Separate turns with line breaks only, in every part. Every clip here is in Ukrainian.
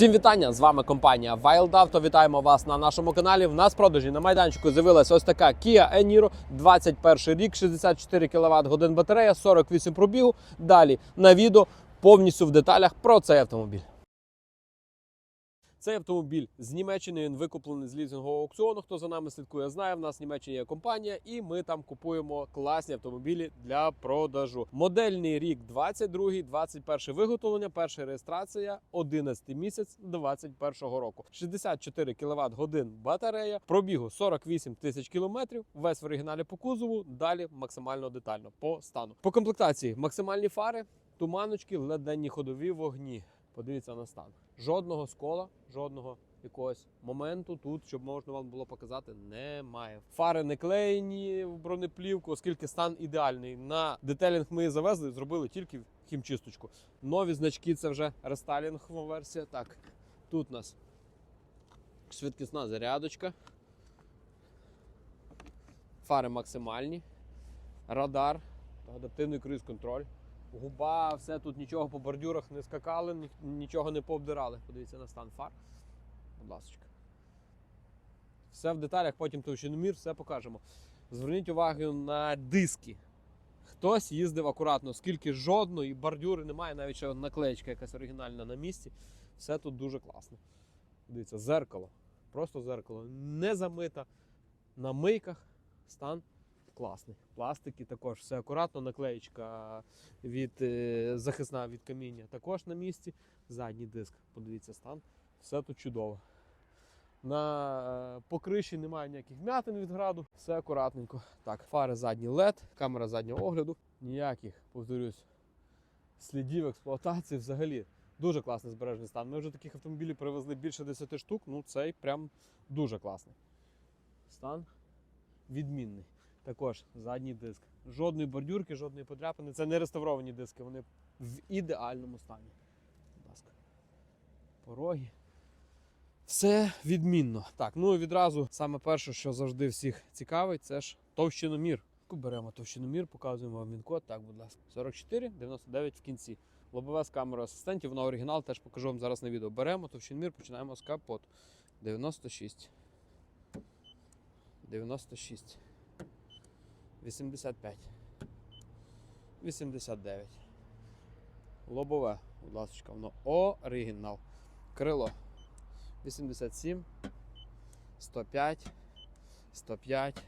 Всім вітання! З вами компанія Wild Auto. Вітаємо вас на нашому каналі. В нас продажі на майданчику з'явилася ось така Kia e-Niro, 21 рік, 64 кВт годин батарея, 48 пробігу. Далі на відео повністю в деталях про цей автомобіль. Цей автомобіль з Німеччини він викуплений з лізингового аукціону. Хто за нами слідкує, знає. В нас в Німеччині є компанія, і ми там купуємо класні автомобілі для продажу. Модельний рік 22, 21 виготовлення, перша реєстрація, 11 місяць 21 року. 64 кВт годин батарея, пробігу 48 тисяч кілометрів. Весь в оригіналі по кузову. Далі максимально детально по стану. По комплектації максимальні фари, туманочки, леденні ходові вогні. Подивіться на стан. Жодного скола, жодного якогось моменту тут, щоб можна вам було показати, немає. Фари не клеєні в бронеплівку, оскільки стан ідеальний. На детелінг ми завезли, зробили тільки хімчисточку. Нові значки це вже рестайлінгова версія. Так, тут у нас швидкісна зарядочка. Фари максимальні, радар, адаптивний круїз-контроль. Губа, все тут нічого по бордюрах не скакали, нічого не пообдирали. Подивіться на стан фар. Будь ласка. Все в деталях, потім товщиномір, все покажемо. Зверніть увагу на диски. Хтось їздив акуратно, скільки жодної бордюри немає, навіть ще наклеєчка якась оригінальна на місці. Все тут дуже класно. Дивіться, зеркало. Просто зеркало. Не замита. На мийках стан класний. Пластики також все акуратно, наклеєчка від е, захисна від каміння також на місці. Задній диск, подивіться стан. Все тут чудово. На е, покриші немає ніяких вмятин від граду, все акуратненько. Так, фари задні LED, камера заднього огляду. Ніяких, повторюсь, слідів експлуатації взагалі. Дуже класний збережений стан. Ми вже таких автомобілів привезли більше 10 штук. Ну, цей прям дуже класний. Стан відмінний. Також задній диск. Жодної бордюрки, жодної подряпини. Це не реставровані диски, вони в ідеальному стані. Будь ласка. Пороги. Все відмінно. Так, ну відразу саме перше, що завжди всіх цікавить, це ж товщиномір. Беремо товщиномір, показуємо вам він-код. Так, будь ласка. 44, 99 в кінці. Лобове з камерою асистентів, воно оригінал, теж покажу вам зараз на відео. Беремо товщиномір, починаємо з капоту. 96. 96. 85. 89. Лобове, будь ласка, воно оригінал. Крило 87, 105, 105,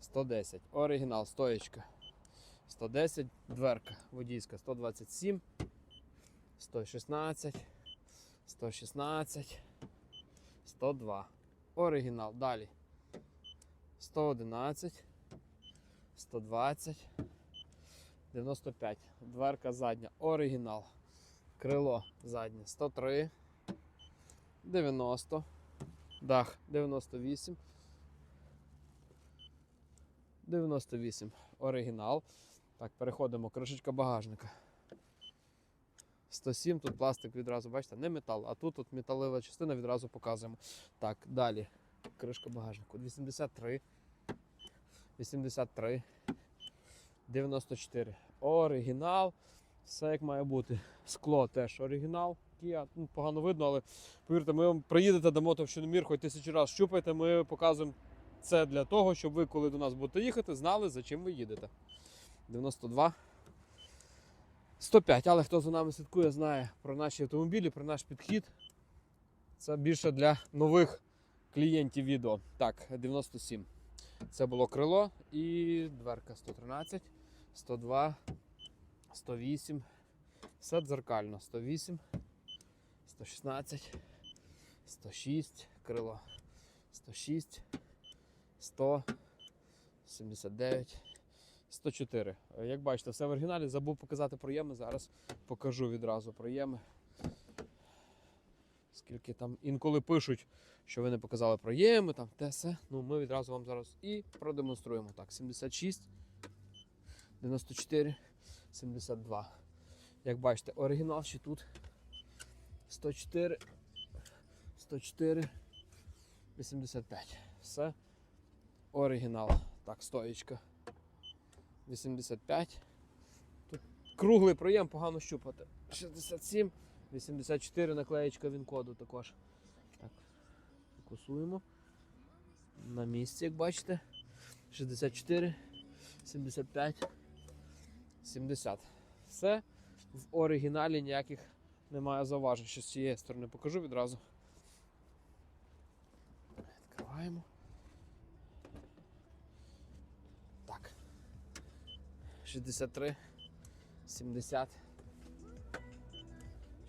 110. Оригінал, стоєчка. 110, дверка водійська 127, 116, 116, 102. Оригінал. Далі. 111, 120, 95. Дверка задня. Оригінал. Крило заднє 103, 90, дах 98, 98. Оригінал. Так, переходимо. Кришечка багажника. 107, тут пластик відразу, бачите, не метал, а тут, тут металева частина відразу показуємо. Так, далі. Кришка багажнику. 83. 83. 94. Оригінал. Все як має бути. Скло теж оригінал. Kia. Ну, погано видно, але повірте, ми вам приїдете, дамо товщиномір, хоч тисячу разів щупайте. Ми показуємо це для того, щоб ви, коли до нас будете їхати, знали, за чим ви їдете. 92. 105. Але хто за нами слідкує, знає про наші автомобілі, про наш підхід. Це більше для нових клієнтів відео. Так, 97. Це було крило і дверка 113, 102, 108. Все дзеркально. 108, 116, 106, крило 106, 100, 79, 104. Е, Як бачите, все в оригіналі. Забув показати проєми. Зараз покажу відразу проєми. Скільки там інколи пишуть, що ви не показали проєми, там те все. Ну, ми відразу вам зараз і продемонструємо. Так, 76, 94, 72. Як бачите, оригінал ще тут 104, 104, 85. Все оригінал. Так, стоїчка. 85. Тут круглий проєм, погано щупати. 67, 84 наклеєчка він-коду також. Так, фокусуємо. На місці, як бачите. 64, 75, 70. Все в оригіналі ніяких немає зауважень. Що з цієї сторони покажу відразу. Відкриваємо. Так. 63, 70.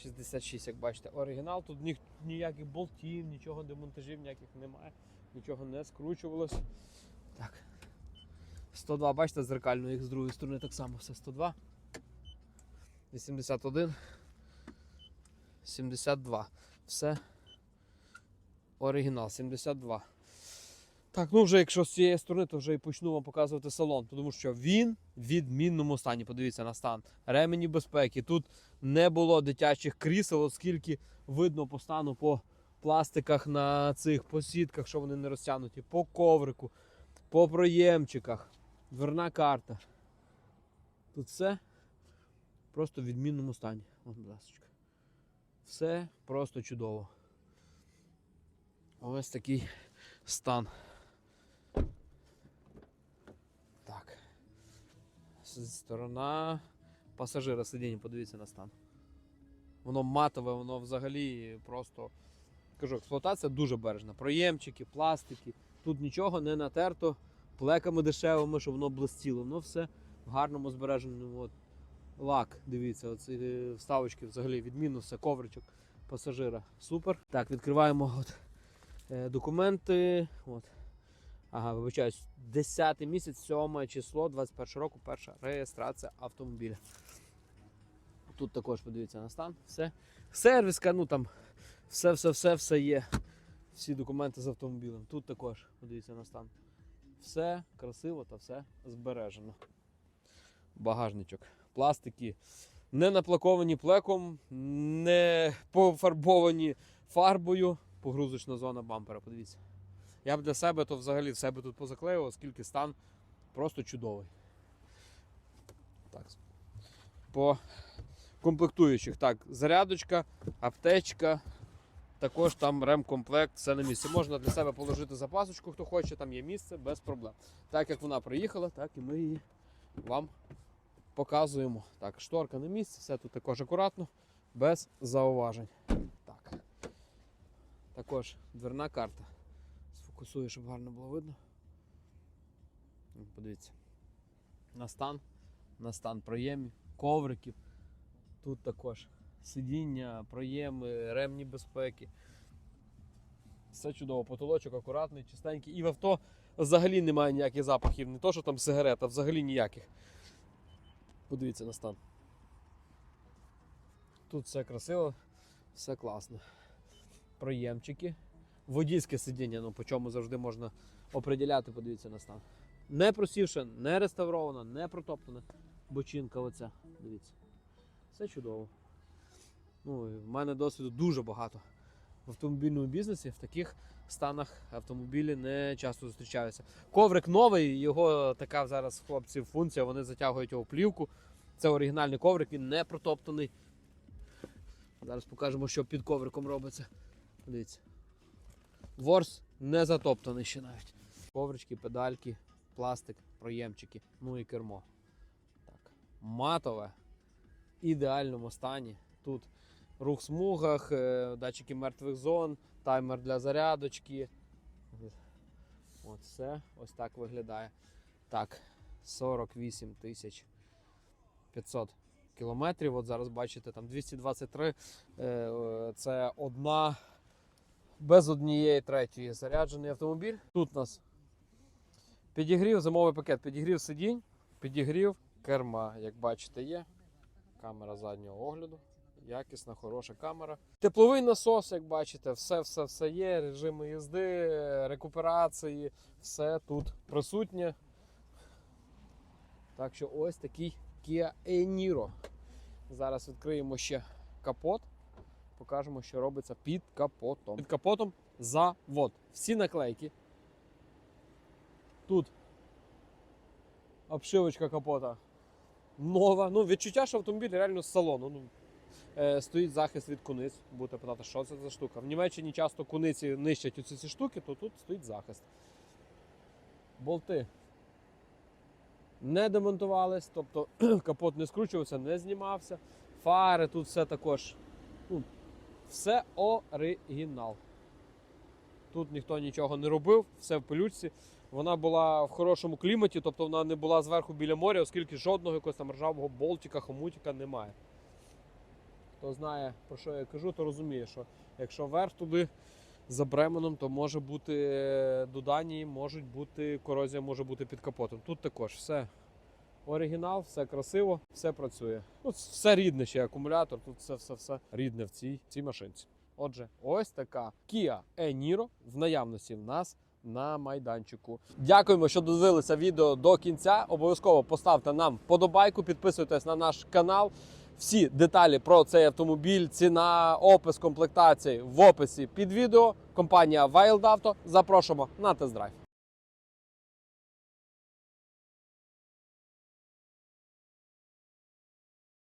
66, як бачите, оригінал. Тут ні, ніяких болтів, нічого демонтажів ніяких немає, нічого не скручувалось. Так. 102, бачите, зеркально їх з другої сторони так само все 102. 81. 72. Все. Оригінал 72. Так, ну вже якщо з цієї сторони, то вже і почну вам показувати салон, тому що він в відмінному стані. Подивіться на стан. Ремені безпеки. Тут не було дитячих крісел, оскільки видно по стану по пластиках на цих посітках, що вони не розтягнуті, по коврику, по проємчиках, дверна карта. Тут все просто в відмінному стані. От, будь ласка. Все просто чудово. Ось такий стан. Так. С- Сторона пасажира сидіння, подивіться на стан. Воно матове, воно взагалі просто. Кажу, експлуатація дуже бережна. Проємчики, пластики. Тут нічого не натерто плеками дешевими, щоб воно блистіло. Воно все в гарному збереженому. От. Лак, дивіться, оці е, вставочки взагалі відмінно все, ковричок пасажира. Супер. Так, відкриваємо от, е, документи. От. Ага, вибачаюсь, 10 місяць, 7 число, 21 року, перша реєстрація автомобіля. Тут також подивіться на стан. Все. Сервіска, ну там все, все, все, все є. Всі документи з автомобілем. Тут також подивіться на стан. Все красиво та все збережено. Багажничок. Пластики не наплаковані плеком, не пофарбовані фарбою. Погрузочна зона бампера. Подивіться. Я б для себе то взагалі в себе тут позаклеював, оскільки стан просто чудовий. Так. По комплектуючих. Так, зарядочка, аптечка, також там ремкомплект, все на місці. Можна для себе положити запасочку, хто хоче, там є місце без проблем. Так як вона приїхала, так і ми її вам показуємо. Так, шторка на місці, все тут також акуратно, без зауважень. Так. Також дверна карта. Сфокусую, щоб гарно було видно. Подивіться. На стан, на стан проємів, ковриків. Тут також сидіння, проєми, ремні безпеки. Все чудово, потолочок акуратний, чистенький. І в авто взагалі немає ніяких запахів. Не то, що там сигарет, а взагалі ніяких. Подивіться на стан. Тут все красиво, все класно. Проємчики. Водійське сидіння, ну по чому завжди можна оприділяти, подивіться на стан. Не просівши, не реставрована, не протоптана. Бочинка оця. Дивіться. Все чудово. Ну, в мене досвіду дуже багато в автомобільному бізнесі. В таких станах автомобілі не часто зустрічаються. Коврик новий, його така зараз хлопців функція, вони затягують його плівку. Це оригінальний коврик, він не протоптаний. Зараз покажемо, що під ковриком робиться. Дивіться. Ворс не затоптаний ще навіть. Коврички, педальки, пластик, проємчики, ну і кермо. Так. Матове, в ідеальному стані. Тут рух смугах, е, датчики мертвих зон, таймер для зарядочки. Все ось так виглядає. Так, 48 тисяч 500 кілометрів. От зараз бачите, там 223 е, е, це одна без однієї третьої заряджений автомобіль. Тут у нас підігрів, зимовий пакет, підігрів сидінь, підігрів керма, як бачите, є. Камера заднього огляду. Якісна, хороша камера. Тепловий насос, як бачите, все, все, все є. Режими їзди, рекуперації, все тут присутнє. Так що ось такий Kia e-Niro. Зараз відкриємо ще капот. Покажемо, що робиться під капотом. Під капотом завод. Всі наклейки. Тут обшивочка капота нова. Ну, відчуття, що автомобіль реально з салону. Ну, е, стоїть захист від куниць. Будете питати, що це за штука. В Німеччині часто куниці нищать оці ці штуки, то тут стоїть захист. Болти не демонтувались, тобто капот не скручувався, не знімався. Фари тут все також. Ну, все оригінал. Тут ніхто нічого не робив, все в пилючці. Вона була в хорошому кліматі, тобто вона не була зверху біля моря, оскільки жодного якогось там ржавого болтика, хомутика немає. Хто знає, про що я кажу, то розуміє, що якщо вверх туди за Бременом, то може бути е, до Данії, можуть бути, корозія може бути під капотом. Тут також все оригінал, все красиво, все працює. Ну, все рідне ще акумулятор, тут все, все, все рідне в цій, цій машинці. Отже, ось така Kia e-Niro в наявності в нас на майданчику. Дякуємо, що додивилися відео до кінця. Обов'язково поставте нам подобайку, підписуйтесь на наш канал. Всі деталі про цей автомобіль, ціна, опис комплектації в описі під відео. Компанія Wild Auto. Запрошуємо на тест-драйв.